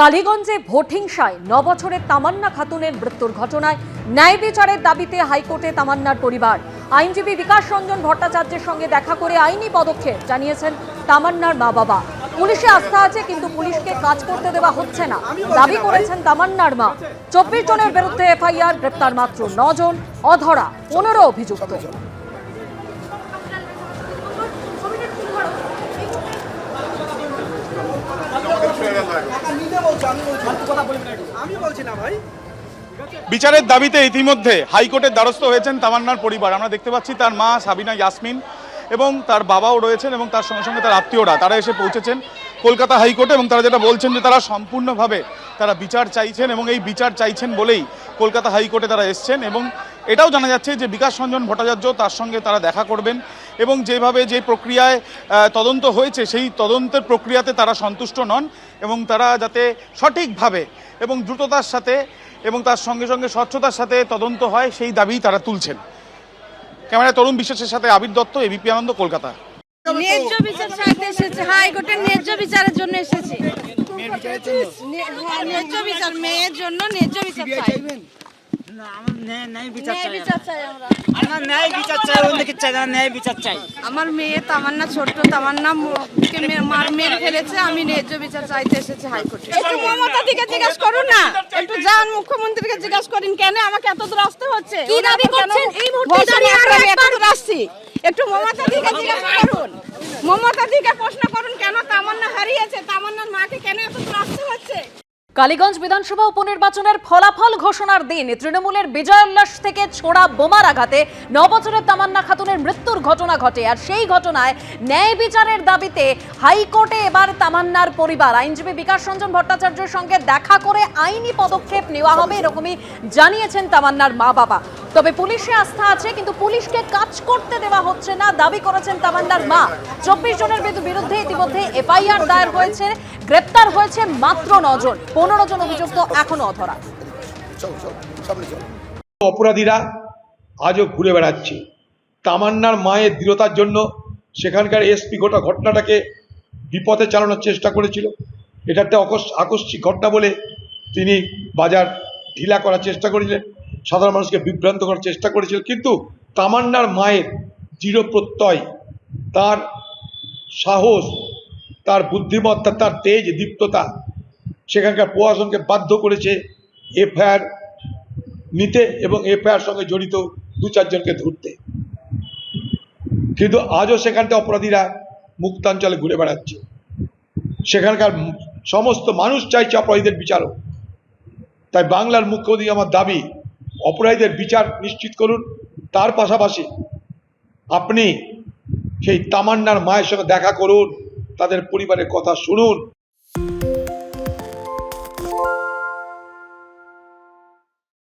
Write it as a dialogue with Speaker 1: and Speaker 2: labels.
Speaker 1: কালীগঞ্জে vote হিংসায় নবছরের তামান্না খাতুনের মৃত্যুর ঘটনায় ন্যায় বিচারের দাবিতে হাইকোর্টে তামান্নার পরিবার। আইনজীবী বিকাশ রঞ্জন ভট্টাচার্যের সঙ্গে দেখা করে আইনি পদক্ষেপ জানিয়েছেন তামান্নার মা বাবা পুলিশে আস্থা আছে, কিন্তু পুলিশকে কাজ করতে দেওয়া হচ্ছে না। দাবি করেছেন তামান্নার মা। চব্বিশ জনের বিরুদ্ধে এফআইআর, গ্রেপ্তার মাত্র নজন, অধরা, পনেরো অভিযুক্ত
Speaker 2: আমি বলছি না ভাই
Speaker 3: বিচারের দাবিতে ইতিমধ্যে হাইকোর্টের দ্বারস্থ হয়েছেন তামান্নার পরিবার। আমরা দেখতে পাচ্ছি তার মা সাবিনা ইয়াসমিন এবং তার বাবাও রয়েছেন এবং তার সঙ্গে সঙ্গে তার আত্মীয়রা। তারা এসে পৌঁছেছেন কলকাতা হাইকোর্টে এবং তারা যেটা বলছেন যে তারা সম্পূর্ণভাবে তারা বিচার চাইছেন এবং এই বিচার চাইছেন বলেই কলকাতা হাইকোর্টে তারা এসছেন এবং এটাও জানা যাচ্ছে যে বিকাশ রঞ্জন ভট্টাচার্য তার সঙ্গে তারা দেখা করবেন এবং যেভাবে যে প্রক্রিয়ায় তদন্ত হয়েছে সেই তদন্তের প্রক্রিয়াতে তারা সন্তুষ্ট নন এবং তারা যাতে সঠিকভাবে এবং দ্রুততার সাথে এবং তার সঙ্গে সঙ্গে স্বচ্ছতার সাথে তদন্ত হয় সেই দাবি তারা তুলছেন। ক্যামেরায় তরুণ বিশ্বাসের সাথে আবির দত্ত এবিপি আনন্দ কলকাতা।
Speaker 4: ন্যায্য বিচার চাইতে এসেছে। হাইকোর্টের ন্যায্য বিচারের জন্য এসেছি। ন্যায্য বিচার মেয়ের জন্য ন্যায্য বিচার চাই।
Speaker 2: না আমার ন্যায় ন্যায় বিচার
Speaker 4: ন্যায়
Speaker 2: চাই
Speaker 4: বিচার চাই আমরা।
Speaker 2: আমার ন্যায় বিচার চাই অন্য কিছু চাই না ন্যায় বিচার চাই।
Speaker 4: আমার মেয়ে তামান্না ছোট্ট তামান্না মার মেরে ফেলেছে আমি ন্যায্য বিচার চাইতে এসেছি হাইকোর্টে। একটু মমতা দিকে জিজ্ঞেস করুন না। একটু যান মুখ্যমন্ত্রীকে জিজ্ঞেস করেন কেন আমাকে এত দূর আসতে হচ্ছে?
Speaker 5: কি দাবি করছেন? এই মুহূর্তে দাঁড়িয়ে
Speaker 4: এত দূর আসছি? একটু মমতা দিকে জিজ্ঞেস করুন। মমতা দিকে প্রশ্ন করুন কেন তামান্না হারিয়েছে? তামান্নার মাকে কেন এত দূর আসতে হচ্ছে?
Speaker 1: কালীগঞ্জ বিধানসভা উপনির্বাচনের ফলাফল ঘোষণার দিন তৃণমূলের বিজয় উল্লাস থেকে ছোড়া বোমার আঘাতে নবছরের তামান্না খাতুনের মৃত্যুর ঘটনা ঘটে আর সেই ঘটনায় ন্যায় বিচারের দাবিতে হাইকোর্টে এবার তামান্নার পরিবার। আইনজীবী বিকাশ রঞ্জন ভট্টাচার্যের সঙ্গে দেখা করে আইনি পদক্ষেপ নেওয়া হবে এরকমই জানিয়েছেন তামান্নার মা বাবা তবে পুলিশে আস্থা আছে কিন্তু পুলিশকে কাজ করতে দেওয়া হচ্ছে না দাবি করেছেন তামান্নার মা। চব্বিশ জনের বিরু- বিরুদ্ধে ইতিমধ্যে এফআইআর দায়ের হয়েছে গ্রেপ্তার হয়েছে মাত্র নজন। পনেরো জন অভিযুক্ত এখনও অধরা।
Speaker 6: অপরাধীরা আজও ঘুরে বেড়াচ্ছে। তামান্নার মায়ের দৃঢ়তার জন্য সেখানকার এসপি গোটা ঘটনাটাকে বিপথে চালানোর চেষ্টা করেছিল। এটা একটা আকস্মিক ঘটনা বলে তিনি বাজার ঢিলা করার চেষ্টা করেছিলেন। সাধারণ মানুষকে বিভ্রান্ত করার চেষ্টা করেছিল, কিন্তু তামান্নার মায়ের দৃঢ় প্রত্যয়, তার সাহস, তার বুদ্ধিমত্তা, তার তেজ, দীপ্ততা, সেখানকার প্রশাসনকে বাধ্য করেছে এফআইআর নিতে এবং এফআইআর সঙ্গে জড়িত দু চারজনকে ধরতে। কিন্তু আজও সেখানটা অপরাধীরা মুক্তাঞ্চলে ঘুরে বেড়াচ্ছে। সেখানকার সমস্ত মানুষ চাইছে অপরাধীদের বিচারও তাই বাংলার মুখ্যমন্ত্রী আমার দাবি অপরাধীদের বিচার নিশ্চিত করুন। তার পাশাপাশি আপনি সেই তামান্নার মায়ের সঙ্গে দেখা করুন, তাদের পরিবারের কথা শুনুন।